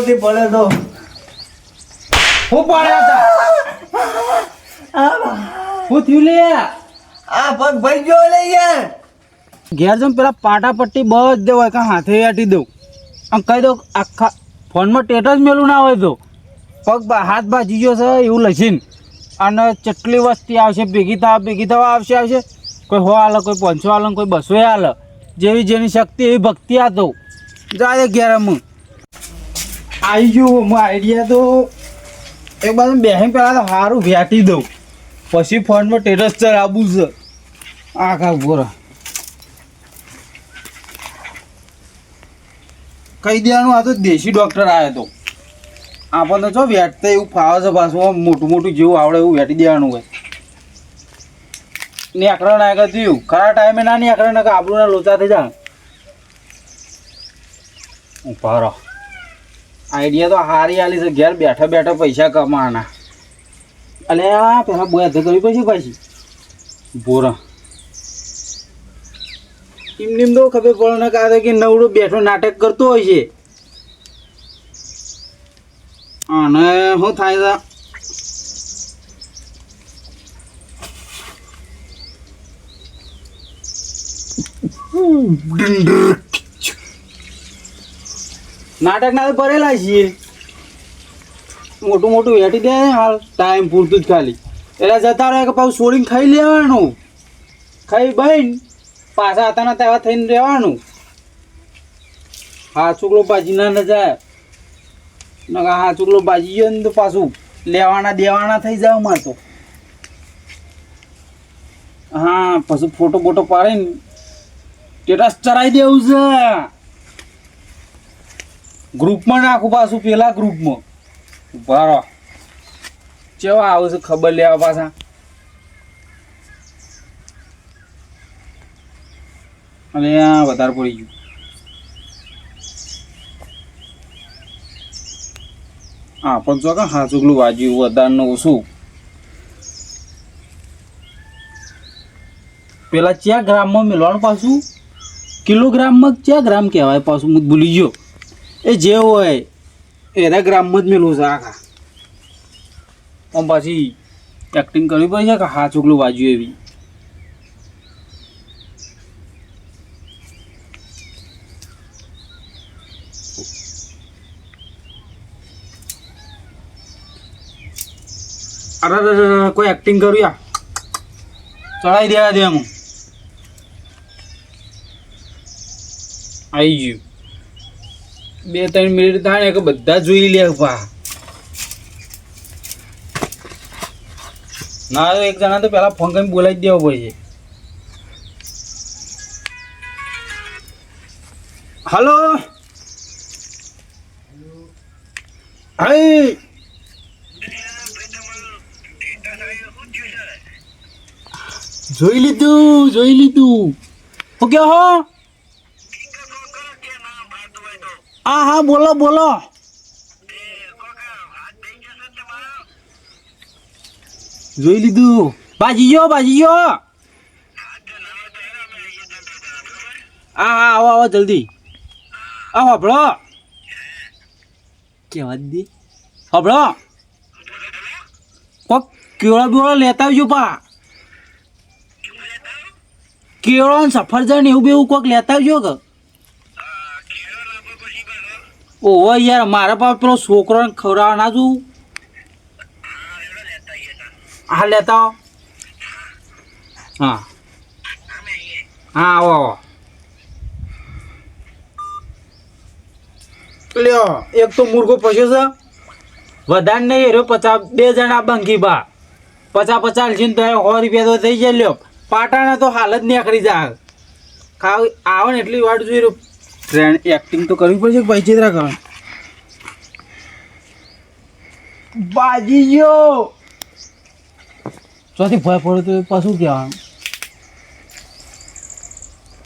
જોરથી પડે તો. હું પડ્યા હતા હું થયું લે? આ પગ ભાઈ ગયો લે યાર. ઘેર જમ પેલા પાટા પટ્ટી બધે હોય કાં હાથે આટી દઉં. આમ કહી દઉં આખા ફોનમાં ટેટસ મેલું ના હોય તો. પગ હાથ ભાજી ગયો છે એવું લસીન અને ચટલી વસ્તી આવશે ભેગી થવા ભેગી થવા આવશે આવશે. કોઈ હો હાલે કોઈ પાંચસો હાલે કોઈ બસો હાલે જેવી જેની શક્તિ એવી ભક્તિ આ તો. જાય ઘેર હું આવી ગયું હું આઈડિયા તો એક બાજુ બેહીને પહેલાં તો સારું વેટી દઉં. પછી ફોનમાં ટેટસ ચડાવવું છે. આખા બોરા કહી દેવાનું, આ તો દેશી ડૉક્ટર આવ્યો તો. આપણને જો વેટતા એવું ફાવે છે પાછું, મોટું મોટું જેવું આવડે એવું વેટી દેવાનું હોય. નેકડા નાયકા થયું. ખરા ટાઈમે ના નેકડા નાખા આપણું લોચા થઈ જાય. ઊભા રહો. આઈડિયા તો હારી આલી છે, ઘેર બેઠા બેઠા પૈસા કમાવાના. અલે, આ પેલા બોય કરવી પછી પાછી? બોરા એમને એમ તો ખબર પડે ને કાં કે નવડો બેઠો નાટક કરતો હોય છે. અને શું થાય છે? નાટક ના ભરેલા છીએ. મોટું મોટું વેઠી દે હાલ ટાઈમ પૂરતું જ ખાલી. એટલે જતા રહે કે પાછું છોડીને ખાઈ લેવાનું. ખાઈ બહીન પાછા હતા તેવા થઈને રહેવાનું. હા છોકરો બાજી ના ન જાય. નકા હા છોકરો બાજી ગયો ને તો પાછું લેવાના દેવાના થઈ જાવ મારે તો. હા, પછી ફોટો બોટો પાડીને સ્ટેટસ ચડાવી દેવું છે. ગ્રુપમાં નાખું પાછું, પેલા ગ્રુપમાં. ઊભા રહો. કેવા આવે ખબર લેવા પાછા. અને આ વધારે પડી ગયું. હા પણ જો હા ચોકલું વાજ્યું વધારનું ઓછું. પેલા ચ્યા ગ્રામમાં મેળવાનું પાછું? કિલોગ્રામમાં ચ્યા ગ્રામ કહેવાય પાછું? હું ભૂલી ગયો. એ જે હોય એના ગ્રામમાં જ મેળવું છે આખા પણ પાછી એક્ટિંગ કરવી પડે છે કે હા ચોકલું વાજ્યું એવી અરે અરે, અરે, અરે, કોઈ એક્ટિંગ કર્યું યા ચડાવી દેવા દે એમ આવી ગયું બે ત્રણ મિનિટ થાય કે બધા જોઈ લે પા ના એક જણા તો પેલા ફોન કરીને બોલાવી દેવો પડશે. હલો હાય જોઈ લીધું જોઈ લીધું. હું કે હો? હા હા, બોલો બોલો. જોઈ લીધું. બાજીયો બાજીયો હા હા, આવો આવો, જલ્દી. આવો, હભળો. કેવા દી. હભળો. કોક કેળો બેળો લેતા આવજો પા. કેળો સફરજન એવું બેવું કોક લેતા આવજો કે? ઓહો યાર મારા પાસે પેલો છોકરોને ખવડાવવા ના જોઉં હા લેતા હા. હા આવો આવો. લ્યો એક તો મુર્ગો પસ્યો છે. વધારે નહીં હેરો પચાસ બે જણા બંકી બા. પચાસ પચાસ ને તો સો રૂપિયા તો થઈ જાય લ્યો. પાટાના તો હાલત જ નીકળી જાય. ખાવ આવે ને એટલી વાટ જોઈ રહ્યો. ટ્રેન એક્ટિંગ તો કરવી પડશે ભાઈ ચિત્રા કરો બાજી ગયો ચોથી ભય પડે તો પાછું કહેવાનું.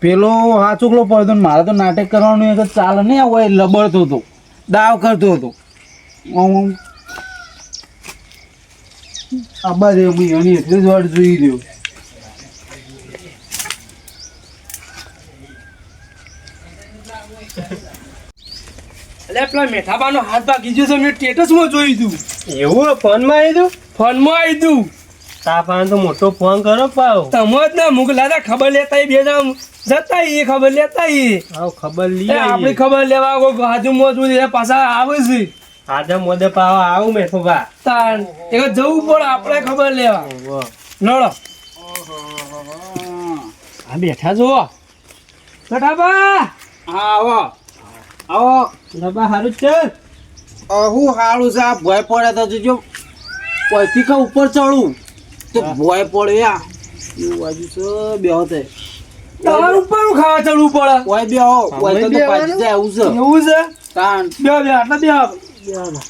પેલો હાચુકલો પડ્યો પડતો મારે તો નાટક કરવાનું એ તો ચાલે નહીં, આવો એ લબડતો હતો. દાવ કરતો હતો. આબા દેવ હું એની એટલે જ વાટ જોઈ રહ્યો એટલે પેલા મેઠાબાનો હાથ ભાગી ગયો છે મેં સ્ટેટસમાં જોયું હતું એવું ફોનમાં આવી દઉં ફોનમાં આવી તું. તાપાને તો મોટો ફોન કરો પાવ તમે જ ના મોકલાતા ખબર લેતા બે જણ જતા એ ખબર લેતા એ આવ ખબર લઈ એ આપણી ખબર લેવા કોઈ હાજુ મોજ એ પાછા આવે છે. આજે મોદે પાવા આવું મેઠો બા તાન એક જવું પડે આપણે ખબર લેવા. નડો. આ બેઠા જો મેઠાબા હા આવો. આવો. ડબ્બા સારું છે? હું હારું છે આ ભય પડે તો જો કોઈથી કા ઉપર ચડું. તો ભય પડે આ. એવું બાજુ છે બેહો તે. તમારું ઉપર ખાવા ચડવું પડે? કોઈ બેહો કોઈ તો પાછી જાય એવું છે. એવું છે? તાણ. બે બે આટલા બે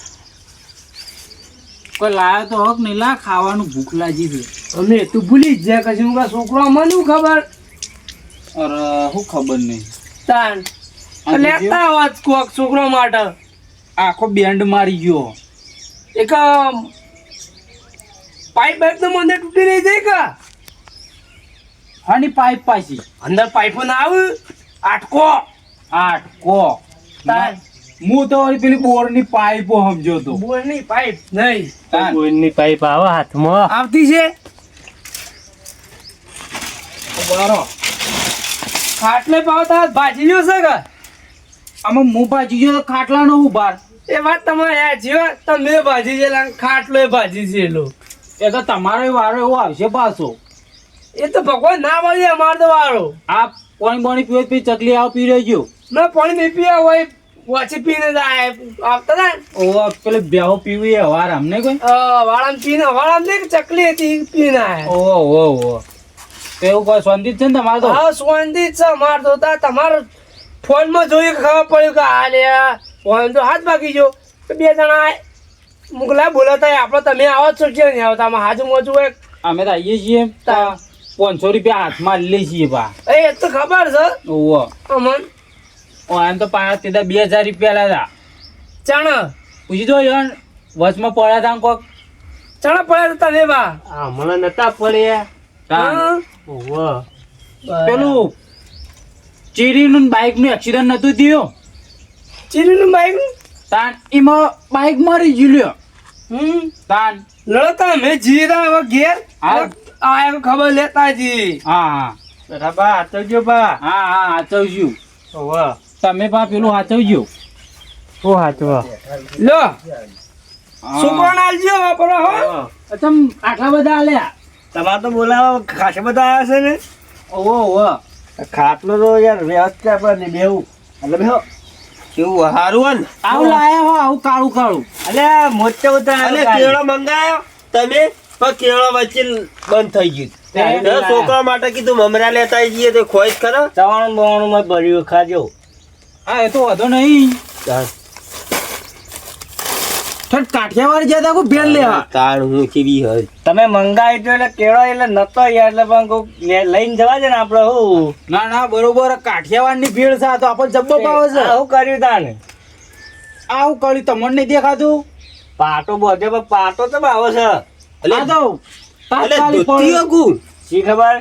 કોઈ લાયો તો હક નહીં લા ખાવાનું ભૂખ લાગી છે. અમે તું ભૂલી જ જાય કશું છોકરો મને ખબર? અરે શું ખબર નહીં. આ લેતા આવાજ કોક છોકરો માટે. આખો બેન્ડ મારી ગયો. એક પાઇપ પાઇપ તો મને તૂટી નહીં જાય કા? હાની પાઇપ પાછી. અંદર પાઇપો ના આવે? આટકો. આઠ કો તાણ હું તો પેલી બોરની પાઇપો સમજો તો. બોરની પાઇપ? નહીં. બોરની પાઇપ આવે હાથમાં. આવતી છે? બરો ખાટલે પાવતા ભાજી ગયો છે કે? આમાં હું ભાજી ગયો તો ખાટલાનો ઉભાર એ વાત તમારે યાર જીવા તમે ભાજી છે ખાટલો એ ભાજી છે એલો એ તો તમારો વારો એવો આવશે પાછો. એ તો ભગવાન ના મળે અમાર તો વાળો આ પાણી પાણી પીવો પી ચકલી આવ પી રહ્યો ના પાણી નહીં પીવા હોય વાંચી પીને જાય આવતા ને. ઓ પેલે બેહો પીવી વાર અમને કોઈ? વાળામાં પીને વાળામાં નહીં ચકલી હતી પીને ઓ ઓ ઓ. એવું કોઈ શાંતિ છે ને તમારે તો? હા શાંતિ છે અમારે તો તમારો ફોનમાં જોયું કે ખબર પડ્યું કે આ લે ફોન તો હાથ ભાગી ગયો. તો બે જણા મુગલા બોલાતા આપણે તમે આવો જ છો કે નહીં આવતા? આમાં હાજુ મોજું હોય. અમે તો આવીએ છીએ. તા. પાંચસો રૂપિયા હાથમાં લઈએ છીએ બા. એ એ તો ખબર છે. ઓવો અમન. ઓ એમ તો પાંચ તે બે હજાર રૂપિયા લાવ્યા ચણ. પૂછી દો યાર વચમાં પડ્યા તા કોક? ચણ પડ્યા હતા તમે બા. આ મને નતા પડ્યા. ઓહો. પેલું ચીરીનું બાઇકનું એક્સિડન્ટ નહોતું થયું? ચીલીનું બાઈક? તાન એમાં બાઇક મારી ગયું હમ. તાન. લડતા અમે જીરા હવે ઘેર. આ એમ ખબર લેતા જી. હા હા. બરાબર આચવજો બા. હા હા આચવજો ઓવા તમે બા પેલું આચવજો હું હાચવા? લો. સુકોણ આલજો? વાપરો હો. તમ આટલા બધા આલ્યા? તમાર તો બોલાવો ખાસ બધા આવ્યા છે ને. ઓવો ઓવો ખાટલો તો યાર વ્યવસ્થિત આપણે બેવું એટલે બેહો. કેવું હારું હન આવું લાયા હો આવું કાળું કાળું. અલે મોટો બધા અને કેળો મંગાયો? તમે? પણ કેળો વચ્ચે બંધ થઈ ગયું. તે છોકરા માટે કીધું મમરા લેતા આવી જઈએ તો ખોઈ જ ખરો? ચવાણું બવાણું માં ભર્યું ખાજો. હા એ તો વધો નહીં. ઠટ કાઠિયાવાડ જતા કો ભેળ લેવા તાણ હું કેવી હોય? તમે મંગાવી તો એટલે કેળો એટલે નતો યાર એટલે પણ કોક લઈને જવા છે ને આપણે હું. ના ના બરોબર કાઠિયાવાડની ભીડ છે તો આપણને જબ્બો પાવે છે. આવું કર્યું તાને? આવું કર્યું તમને નહીં દેખાતું? પાટો બધે પાટો તો આવે છે. એટલે તો શી ખબર?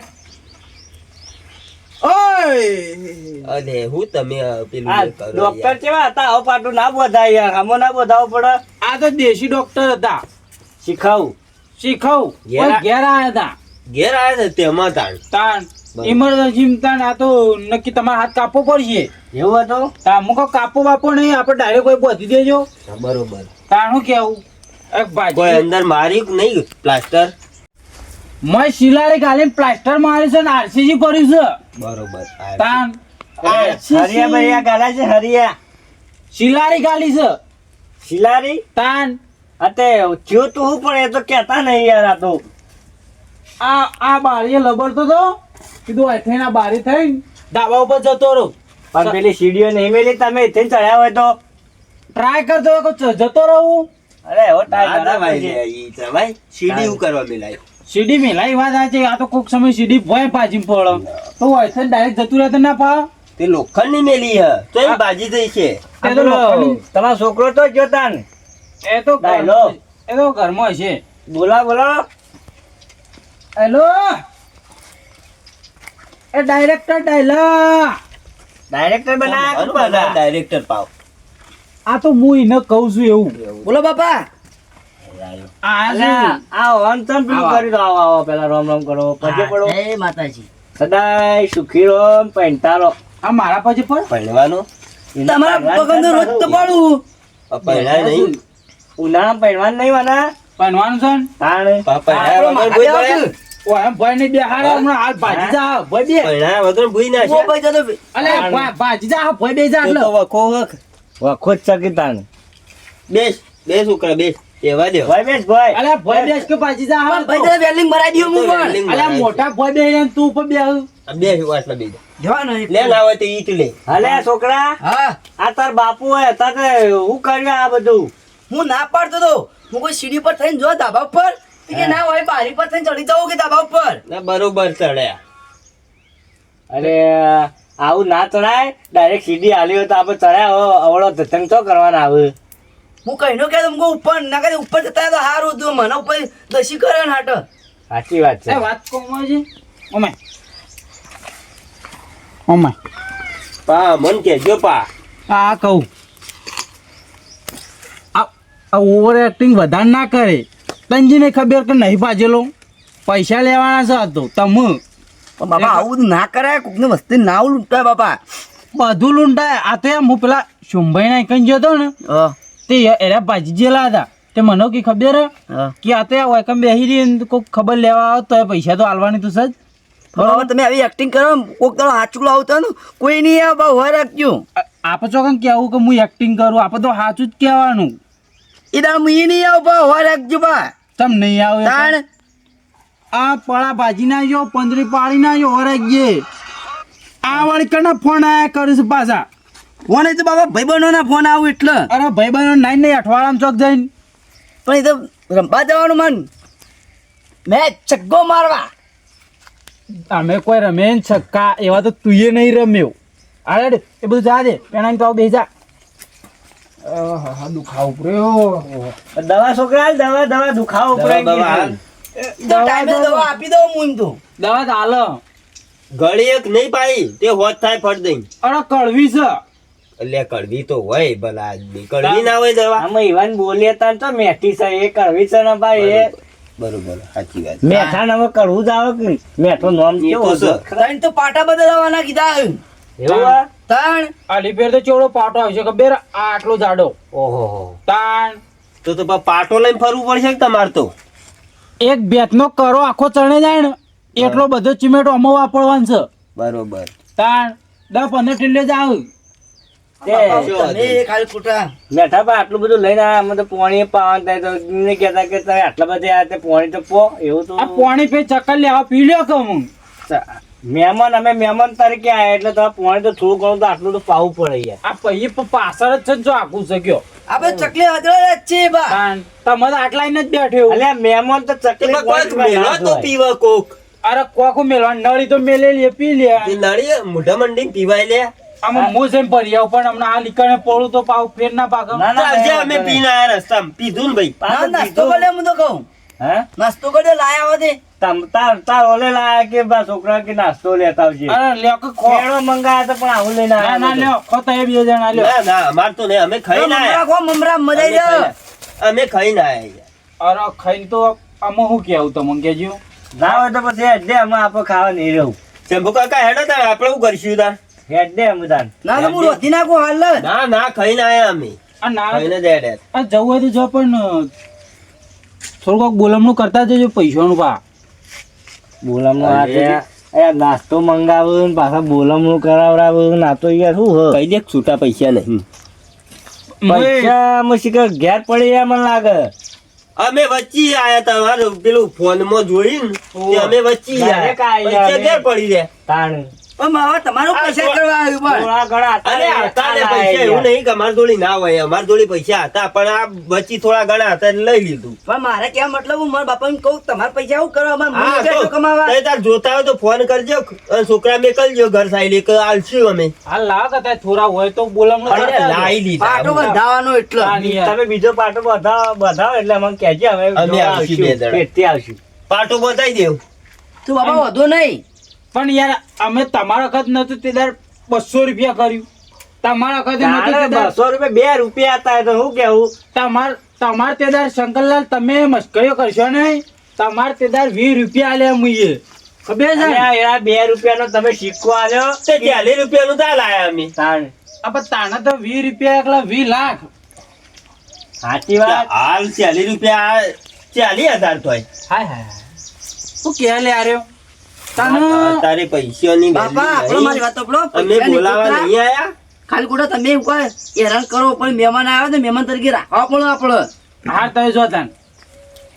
ઓય! અરે હું તમે પેલું ડોક્ટર કેવા હતા? આવો પાટું ના બોધાય યાર. આમાં ના બોધાવો પડે. આ તો દેશી ડોક્ટર હતા. શીખાવું. શીખાવું. ઘેર ઘેર આયા હતા. ઘેર આવ્યા હતા તેમાં તાણ. તાણ. ઇમરજન્સી તાણ. આ તો નક્કી તમારે હાથ કાપવો પડશે. એવું હતું? તા મુકો કાપો બાપો નહીં. આપણે ડાયરેક્ટ કોઈ બોધી દેજો. બરોબર. તાણ શું કેવું? એક ભાઈ. કોઈ અંદર મારી નહીં? પ્લાસ્ટર? મેં શિલાડી ગાલીને પ્લાસ્ટર માર્યું છે ને આરસીસી કર્યું છે. બરોબર તાન. હરિયા બરિયા ગાલા છે હરિયા. શિલારી ગાલી છે. શિલારી? તાન. અતે જો તો હું પણ એ તો કહેતા નહીં યાર આ તો. આ આ બારીએ લબડતો તો. કીધું આ થઈને બારી થઈને ધાબા ઉપર જતો રહું. પણ પેલી સીડીઓ નહીં મેલી તમે અહીંથી ચડ્યા હોય તો. ટ્રાય કરતો હોય કે ચ- જતો રહું. અરે હો ટ્રાય કરા ભાઈ સીડી હું કરવા મેલાય સીડી મેલાઈ વાત આ છે આ તો કોક સમય સીડી ભોય પાજી પડો તો અહીંથી ડાયરેક્ટ જતું રહેતો ના પા. તે લોખંડની મેલી હે. તો એ બાજી થઈ છે. તમારો છોકરો તો જોતા ને. એ તો. એ તો ઘરમાં છે. બોલા બોલો. હેલો? એ ડાયરેક્ટર ડાયલા. ડાયરેક્ટર બનાવ્યા ડાયરેક્ટર પાવ. આ તો હું એને કહું છું એવું. બોલો બાપા. આ અલ્યા, આ વાંચન પેલું કરી દો આવો આવો પેલા રામ રામ કરો પછી પડો. જય માતાજી. સદાય સુખી રહો ને આ મારા પછી પર પહેરવાનું? તમારા પગમ રોજ તો પાડું. પહેરાય નહીં. ઉનાળા પહેરવાનું નહીં મને બનવાનું છે ને? પહેરાય વગર ભૂઈ પડે ઓ એમ ભાઈ ને બેહાડે હમણાં હાલ ભાજી જા ભાઈ બે. પહેરાય વગર ભૂઈ ના ઓ ભાઈ તો અલે ભાજી જા ભાઈ બે જા એટલે વખો વખ. વખો જ ચકી તાણ. બેસ બેસ છોકરા બેસ. એવા દે. ભાઈ બેસ ભાઈ અલે ભાઈ બેસ કે ભાજી જા હા. ભાઈ તો વેલ્ડિંગ ભરાઈ દઉં હું પણ. અલે મોટા ભાઈ બે તું ઉપર બે બે વાટલા બે જવાનો લે ના હોય તો ઈટ લે. હલે છોકરા હા. આ તાર બાપુ હોય તારે હું કર્યું આ બધું? હું ના પાડતો તો. હું કોઈ સીડી પર થઈને જો ધાબા ઉપર? કે ના હોય બારી પર થઈને ચડી જાઉં કે ધાબા ઉપર? ના બરોબર ચડ્યા. અરે આવું ના ચડાય. ડાયરેક્ટ સીડી આલી હોય તો આપણે ચડ્યા. હો અવળો ધતંગ તો કરવાના આવે. હું કહી કહીનો કે તમકો ઉપર ના કરે ઉપર જતા તો હારું હતું મને ઉપર દસી કરે ને હાટ. સાચી વાત છે. વાત કોમાં છે? ઓમે. ઓમે. પા મન કેજો પા. આ કહું. આ ઓવર એક્ટિંગ વધારે ના કરે. તંજીને ખબર કે નહીં પાજેલો? પૈસા લેવાના છે તો તમ. બાપા આવું ના કરાય કોકની વસ્તી ના લૂંટાય બાપા. બધું લૂંટાય. આ તો એમ હું પેલા શુંભાઈ ના કઈ જતો ને તે એરા ભાજી જેલા હતા તે મને કી ખબર કે આ તો વાયકમ બેહી રહી કોઈક ખબર લેવા આવો તો પૈસા તો આલવાની તું સજ. બરાબર તમે આવી એક્ટિંગ કરો કોક તારો હાચું લાવતો ને કોઈ નહીં આવે બહુ હોય રાખજો. આપણે કેમ કેવું કે હું એક્ટિંગ કરું? આપણે તો સાચું જ કહેવાનું. એ દાળ એ નહીં આવું બહુ હોય રાખજો બા. તમ નહીં આવે. તાણ. આ પળા ભાજી ના જો પંદરી પાડી ના જો હરાઈએ આ વાળી કના ફોન આયા કરું છું પાછા? ફોન એ તો બાબા ભાઈ ના ફોન આવું એટલે? અરે ભાઈ બહેનો નાઈ નહીં અઠવાડિયામાં ચોક જઈને. પણ એ તો રમવા જવાનું મન. મેં છગ્ગો મારવા. અમે કોઈ રમે ને છક્કા એવા તો તુંએ નહીં રમ્યો. અરે એ બધું જા દે પેણા તો બે જા. દુખાવો પડ્યો દવા છોકરા દવા દવા દુખાવો દવા, આપી દઉં હું તો. દવા તો હાલ. ગળી એક નહીં પાઈ તે હોત થાય ફટ દઈ અરે કડવી છે. એટલે કડવી તો હોય ભલા આદમી કડવી ના હોય દવા આમાં ઈવાન બોલીએ તાર તો મેઠી છે એ કડવી છે ને ભાઈ એ. બરોબર સાચી વાત. મેઠા નામે કડવું જ આવે કે મેઠો નામ કેવો છે. ત્રણ તો પાટા બદલવાના કીધા એવું? તાણ. આલી ફેર તો ચોળો પાટો આવશે ખબર? આ આટલો જાડો. ઓહો તાણ. તો તો પાટો લઈને ફરવું પડશે તમાર તો? એક બેટનો કરો આખો ચણે જાય ને એટલો બધો ચીમેટો અમો વાપરવાનો છે. બરોબર. તાણ. દસ પંદર ટીલે જ આવ. આટલું બધું લઈને અમે તો પોણી પાવાનું થાય તો એમને કહેતા કે તમે આટલા બધા આયા પોણી તો પો એવું તો આ પે ચક્કર લેવા પી લ્યો કે હું? મહેમાન અમે મહેમાન તરીકે આયા એટલે તો પોણી તો થોડું ઘણું તો આટલું તો પાવું પડે યાર. આ પૈયે પાછળ જ છે જો આખું શક્યો આપડે આપણે ચકલી હદરા જ છે બા. તમે તો આટલા ને જ બેઠે અલ્યા મહેમાન તો ચકલી તો પીવા કોક? અરે કોક મેલવા નળી તો મેલે લે પી લે. નળી મોઢા મંડી પીવાય લે. આમાં હું જેમ ભરી આવું પણ હમણાં આ લીકણે પોળું તો પાવ ફેર ના પાકે ના, ના, ચાલજે અમે પીને આયા રસ્તામાં. પીધું ને ભાઈ. ના નાસ્તો કરી હું તો કહું. હે? નાસ્તો કરી લાયા હોતે તમ- તાર તાર ઓલે લાયા કે બા છોકરા કે નાસ્તો લેતા આવજે. અરે લ્યો કે ખો. મંગાયા તો પણ આવું લઈને ના ના આયા લ્યો ખો એ બે જણા લ્યો. ના ના અમાર તો અમે ખાઈ ના આયા. ખો મમરા મજા અમે ખાઈ ખાઈને આયા. અરે ખાઈ તો આમાં શું કેવું તમને કેજો ના હોય તો પછી એટલે દે અમે આપણે ખાવા નહીં રહું. શંભુ કાકા હેડો તાર આપણે શું કરશું તાર હેડ દે અમે ના તો હું રોધી નાખું હાલ જ. ના ના ખાઈને આયા અમે. આ ના. ખાઈને જ હેડ. હેડ. આ જવું હોય તો જો પણ થોડુંક બોલમણું કરતા જજો પૈસાનું પા. બોલમનું આ અરે. નાસ્તો મંગાવું ને પાછા બોલમનું કરાવડાવું ને તો યાર શું હ કહી દે છૂટા પૈસા નહીં. પૈસા મુશ્કેલ ઘેર પડી જાય મને લાગે. અમે વચ્ચે આયા તમારું પેલું ફોનમાં જોઈને અમે વચ્ચે આયા. આયા પૈસા ઘેર પડી જાય તાણ. પણ મારા તમારું પૈસા કરવા આવ્યું પણ. ઘણા અરે હતા ને પૈસા એવું નહીં કે અમારી જોડે ના હોય અમારી જોડે પૈસા હતા પણ આ વચ્ચે થોડા ઘણા હતા લઈ લીધું. પણ મારે કેવા મતલબ હું મારા બાપાને કહું તમારા પૈસા આવું કરવા અમારે હા મૂળ બેઠો તો કમાવા. તમે તાર જોતા હોય તો ફોન કરજો છોકરા મે કરજો ઘર સાઈડ કે આલશું અમે. હાલ લાવ થોડા હોય તો બોલમણું અરે લાઈ લીધા પાટો બંધાવાનો એટલો. તમે બીજો પાટો બધાવો બધાવો એટલે અમને કહેજો અમે અમે જોવા આવશું બે જણા. પેટથી આવશું પાટો બતાવી દેવ. તું બાબા વધો નહીં. પણ યાર અમે તમારા વખત નતું તે દર બસો રૂપિયા કર્યું. તમારા વખતે નતું તે. બસો રૂપિયા બે રૂપિયા હતા તો હું કેવું? તમાર તમાર તે દર શંકરલાલ તમે મસ્કરીઓ કરશો નહીં? તમાર તે દર વીસ રૂપિયા લે મુઈએ. ખબર છે? બે રૂપિયાનો તમે સિક્કો આવ્યો તે ચાલીસ રૂપિયાનું તા લાયા અમે. તાણ. આપણે તાણા તો વીસ રૂપિયા એકલા વીસ લાખ. સાચી વાત. હાલ ચાલીસ રૂપિયા ચાલીસ હજાર થાય હાય હાય શું કે લે આ તાને તારે પૈસાની બાપા આપણો મારી વાત સાંભળો. અમે બોલાવા નહીં નહીં આયા. ખાલી ખોટા તમે એવું કહે હેરાન કરો પણ મહેમાન આવે તો મહેમાન તરીકે રાખવા પડે આપણે હા તમે જો તાન.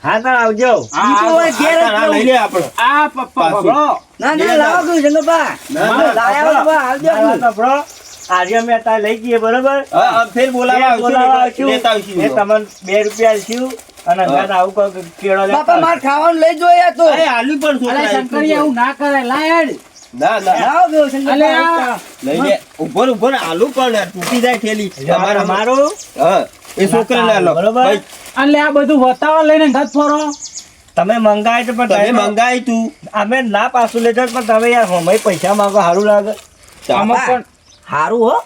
હા તાણ આવજો. હા, બીજું હા, હોય ઘેર જ આ લઈ જવું. લે આપણો આ પપ્પા ના લાવો લાયા. આજે અમે લઈ જઈએ બરોબર? ફેર બોલાવા બોલાવા આવશું આવશું. લેતા આવશું. એ તમને બે રૂપિયા અને અંગાત આવું કોઈ કેળો બાપા માર ખાવાનું લઈ જો યાર તો. અરે આલુ પણ છોકરા શંકરી એવું ના કરે લાયડ ના ના. લાવો કયું અલે લઈ લે ઊભો ઊભો આલુ પણ તૂટી જાય થેલી તમારે તમારે હા એ છોકરાને આલો. બરોબર. ભાઈ, આ બધું વતાવા લઈને ઘર ફરો. તમે મંગાય તો પણ તમે મંગાય તું. અમે ના પાછું લેતા પણ તમે યાર હમણાં પૈસા માંગો સારું લાગે. આમાં પણ સારું હો.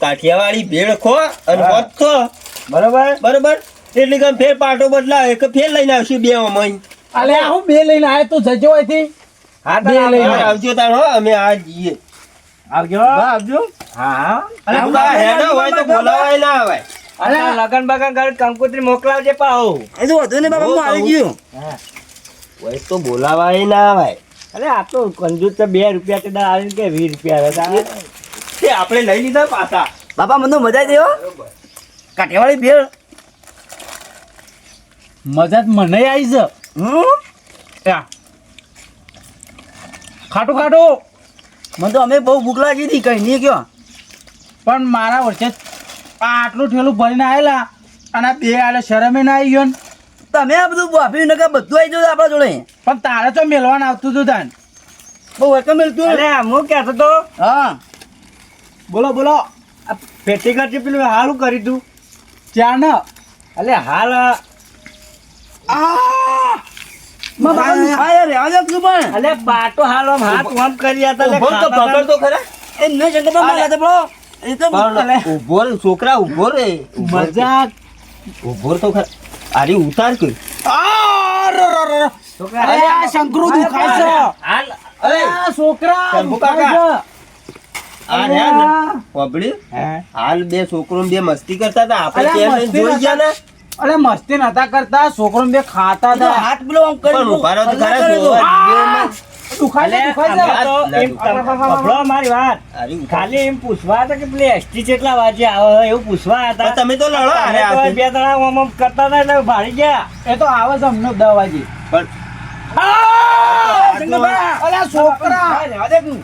કાઠિયાવાડી ભેળ ખો અને. ખો. બરોબર? બરોબર. એટલે કે ફેર પાટો બદલાય. કે ફેર લઈને આવશું બે અમાઈ અલે આ હું બે લઈને આયો તો? જજો અહીંથી. હા બે લઈને. આવજો. તાર હો. અમે આ જઈએ. આવજો? આવજો. હા. હા અરે બા હેડો હોય તો બોલાવાય ના આવે. અરે લગન બગન કરે કંકોત્રી મોકલાવજે પાહો. એ તો વધુ ને બાબા હું આવી ગયું. હોય તો બોલાવાય ના આવે. અરે આ તો કંજૂસ તો બે રૂપિયા કે દા આવીને કે વીસ રૂપિયા હતા આપણે લઈ લીધા પાછા. બાપા મને મજા દેવો હો. કાઠિયાવાડી ભેળ. મજા જ. મને આવી છે. ખાટું ખાટું. મને તો અમે બહુ ભૂખ લાગી હતી કઈ નહીં કયો. પણ મારા વર્ષે આટલું ઠેલું ભરીને આવેલા અને બે આલે શરમે ના આવી ગયો ને. તમે આ બધું આપ્યું ને કે બધું આવી જતું આપણા જોડે? પણ તારે તો મેળવાનું આવતું હતું તાન. બહુ વેલકમ મેળતું અરે હું કહેતો તો હા. બોલો બોલો. આ પેટી કરતી પેલું સારું કરી તું ચાર ને અલે. હાલમાં તું અલે પાટો હાલ આમ હાથ આમ કરી હતા તો પકડ તો ખરા. એ નહીં શંકરબા મારા હાથે પડો. એ તો ઊભો રે છોકરા ઊભો રે. મજાક. ઊભો તો ખરા. આરી ઉતાર કર આ ર ર ર. છોકરા, અરે આ શંકરુ દુખાય છે હાલ. અરે. છોકરા દુખાય છે. આ રહ્યા ને? હાલ બે છોકરો બે મસ્તી કરતા હતા. આપણે મસ્તી જોઈ ગયા ને. અરે મસ્તી નતા કરતા છોકરો બે ખાતા હતા. હાથ પેલો આમ કરી પણ ઊભા રહો તો હલ્લા ખરા કરે તો. જોવા. આ! દુખાય અલે છે દુખાય અમે છે તો એમ સાંભળો મારી વાત. આરી ઉતાર. ખાલી એમ પૂછવા હતા કે પેલી એસટી કેટલા વાગે આવે એવું પૂછવા હતા. તમે તો લડો તમે હારે તો હાથે. બે જણા આમ આમ કરતા હતા એટલે ભાડી ગયા. એ તો આવે છે અમને દસ વાગે. પણ છોકરા. રહેવા દે તું.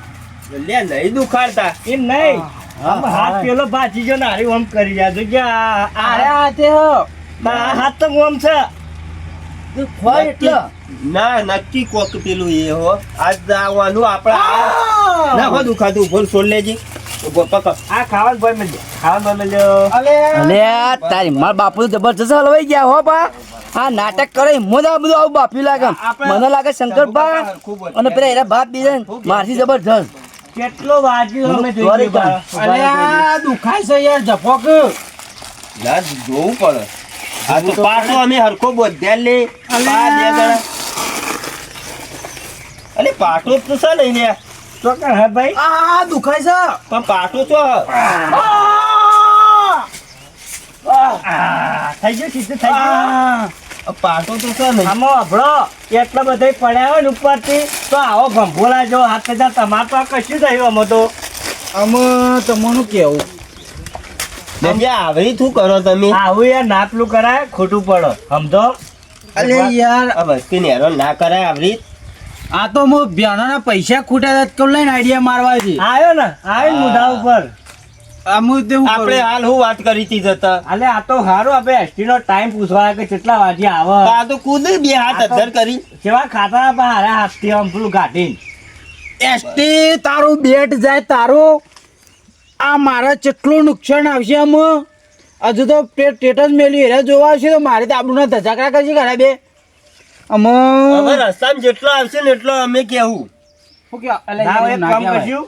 લે નહીં દુખાડતા. એમ નહીં. આમ હાથ પેલો ભાજી જો નારી આમ કરી જાય તો કે આ- અરે આ આ તે હો. હાથ તો આમ છે. તું ખોય એટલે. ના નક્કી કોક પેલું એ હો. આજ આવવાનું આપણે ના હો દુખાતું. ઊભો છોડ લેજી બાપુ જબરજસ્ત હલવાઈ ગયા હો બા. આ નાટક કરે મોજ આ બધું આવું બાપ્યું લાગે. મને લાગે શંકરબા અને પેલા એના બાપ બીજા મારથી જબરજસ્ત. કેટલો વાગ્યો અમે જોઈ Sorry, ગયા. અલે આ દુખાય છે યાર ઝપોક ના જોવું પડે આ તો પાછો અમે હરખો બોધ્યા લે આ બે જણા અલે પાટો તો છે ને લે તો કે હે ભાઈ આ દુખાય છે પણ પાટો તો આ, થઈ ગયો સીધું થઈ ગયું પાટો તો છે ને. આમાં અભળો એટલા બધા પડ્યા હોય ને ઉપરથી તો આવો ભંભોલા જો હાથ પેદા. તમારે તો કશું થયું અમે તો. અમે તમારું કેવું? આવી શું કરો તમે? આવું યાર નાપલું કરાય ખોટું પડો. સમજો? અરે યાર. આ વસ્તી નેરો ના કરાય આવરી આ તો હું બ્યાનાના પૈસા ખૂટ્યા હતા તો લઈને આઈડિયા મારવા છે. આવ્યો ને આવ્યો મુદ્દા મુઢા ઉપર. આપણે? હાલ હું વાત કરી તી જતા. અલે આ તો સારું આપણે એસટી નો ટાઈમ પૂછવા કે કેટલા વાગે આવે? આ તો કુદ બે હાથ અધર કરી. કેવા ખાતા પણ હારે હાથથી આમ પેલું ગાંઠીને એસટી તારું બેટ જાય તારું. આ મારા કેટલું નુકસાન આવશે આમ? હજુ તો ટેટસ મેલી હેરા જોવા આવશે તો મારે તો આપણું ધજાકરા કરશે ઘરે બે. હવે રસ્તામાં જેટલો આવશે ને એટલો અમે કેવું શું કે અલે ના હોય યાર, એક ના કામ કરશું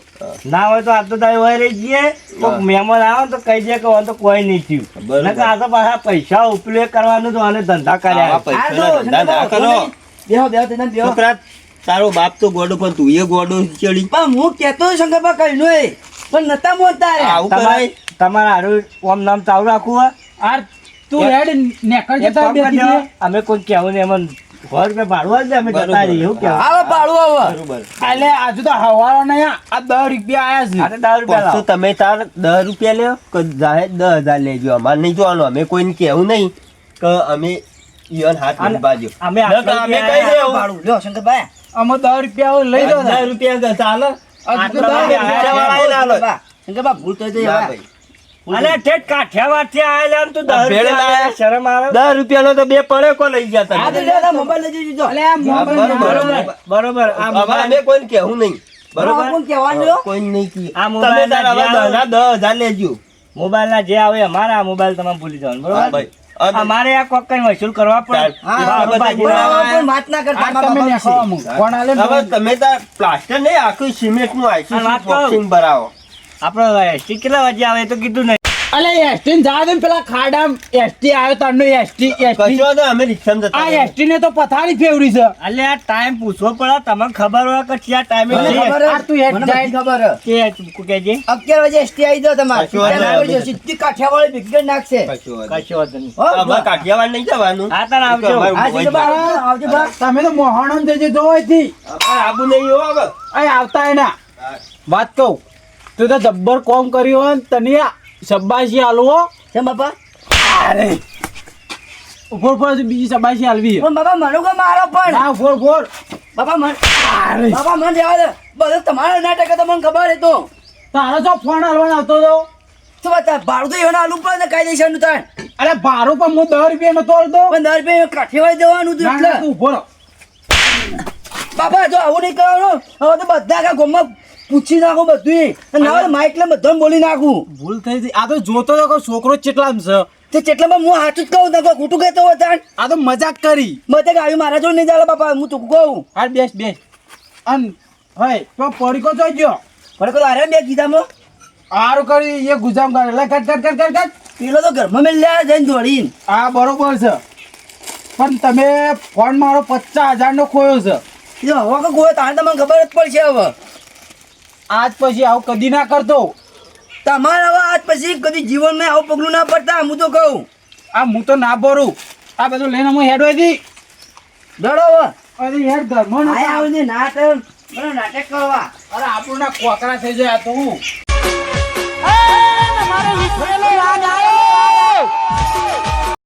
ના હોય તો આ તો તારી વહી રહી જઈએ. કોઈક મહેમાન આવે તો કહી દે કે તો કોઈ નહીં થયું. નકર આ તો પાછા પૈસા ઉપયોગ કરવાનું તો આને ધંધા કર્યા. પૈસાના ધંધા ના કરો. બેહો બેહો તેના બેહો. તારો બાપ તો ગોડો પણ તું એ ગોડો ચડી. પણ હું કેતો શંકરબા કઈ એ પણ નતા મોતા રે આવું તમારે કરાય. તમારે હારું ઓમ નામ ચાલુ રાખવું આ તું હેડ નેકળ જતા. અમે કોઈ કહેવું નહીં એમાં રૂપિયા ભાડું આપી અમે જતા રહીએ એવું કહેવું આવે પાડું આવે બરોબર. અલે આજુ તો હવારો નહીં આ આ દસ રૂપિયા આયા છે. દસ રૂપિયા તો તમે તાર દસ રૂપિયા લ્યો કે જાહે દસ હજાર લેજો. અમારે નહીં જોવાનું અમે કોઈને કહેવું નહીં કે અમે ઈવન હાથ બાજુ અમે અમે કહી દેવું. પાડું લ્યો શંકરભાઈ. અમે દસ રૂપિયા લઈ દો ચાલે? દસ રૂપિયા રૂપિયા વાળા ના લો. શંકરબા, શંકરબા ભૂલ તો થઈ ભાઈ. અલે ઠેઠ કાઠિયાવાડથી આયેલા તું દસ આ ભેળ રૂપિયા લાયા. આયા, શરમ આવે? દસ રૂપિયાનો તો બે પડે કો લઈ ગયા તમે. મોબાઈલ લઈ જજો બરોબર. ના- બરોબર. આ હવે મોબાઈલ. અમે કોઈને કહેવું નહીં. બરોબર? બરોબર કોણ કહેવાનું કોઈ નહીં કહીએ. આ મોબાઈલ તાર દસ હજાર લેજો. મોબાઈલ જે આવે અમારા મોબાઈલ તમે ભૂલી જવાનું બરોબર? અમારે આ કોક કઈ વસૂલ કરવા પડે. તમે પ્લાસ્ટર નહીં આખું સિમેન્ટનું વાત ભરાવો. આપણો એસટી કેટલા વાગે આવે તો કીધું નહીં. અલે એસટી ને જા દે પેલા ખાડા એસટી આવ્યો તારનો એસટી એસટી કશો તો અમે રિક્ષામાં જતા આ એસટી ને તો પથારી ફેવરી છે. અલે આ ટાઈમ પૂછવો પડે. તમને ખબર હોય કે ક્યાં ટાઈમે ખબર આ તું. હેડ જાય. ખબર કે હે. કે જે? 11 વાગે એસટી આવી જાઓ તમારે. કશો આવજો. સીધી કાઠિયાવાડી વિકેટ નાખશે. કશો કશો નહીં. હો, કાઠિયાવાડ નહીં જવાનું. હા તાર આવજો. હા, બા, આવજો, આવજો બા. તમે તો મોહણમ જજે જો. અમારે આબુ નહીં હો હવે. અહીં આવતા એના. વાત કહું. તું તો જબ્બર કોમ કર્યું હોય ને તને શબ્બાશી હાલવો કેમ બાપા? અરે. ફોર ફોર બીજી શબ્બાશી હાલવી પણ બાપા મને કે મારો પણ. હા ફોર ફોર બાપા મન અરે. બાપા મને જવા દે. બસ તમારો નાટક તો મને ખબર હતો તારો જો ફોન હાલવાનો આવતો હતો. તો બતા ભાડું તો એવાનું આલુ પડે ને કાયદેસરનું તાર અરે ભાડું પણ હું દસ રૂપિયા નો તોડ દો પણ દર રૂપિયા કાઠીવાય દેવાનું ના ના તું એટલે ઊભો બાપા જો આવું નહીં કરવાનું હવે તો બધા આખા ગામમાં પૂછી નાખું બધું ના માઇક લે બધા બોલી નાખું. ભૂલ થઈ હતી આ તો જોતો હતો છોકરો ચેટલામ છે. તે ચેટલામાં હું હાથું જ કહું તો કોઈ ખોટું કહેતો હોય આ તો મજાક કરી. મજાક આવી મારા જોડે નહીં ચાલે બાપા હું તું કહું. હા બેસ બેસ. અન હય તો પડીકો જોઈ ગયો. પડીકો આરે બે કીધામાં. આરું કરી એ ગુજામ કરે. લે કટ કટ કટ કટ પેલો તો ઘરમાં મેં લ્યા જઈને દોડીને. આ બરોબર છે. પણ તમે ફોન મારો પચાસ હજાર નો ખોયો છે. હવે કોઈ તાણ તમને ખબર જ પડશે હવે. આજ પછી આવું કદી ના કરતો. તમારે હવે આજ પછી કદી જીવનમાં આવું પગલું ના પડતા? હું તો કહું. આ હું તો ના ભરું. આ બધું લઈને હું હેડો હતી ડળો અરે હેડ ધર્મ આયા ના. તો મને નાટક કરવા અરે આપણને કોકરા થઈ જાય તું તમારે વિખરેલો રાગ આવ્યો?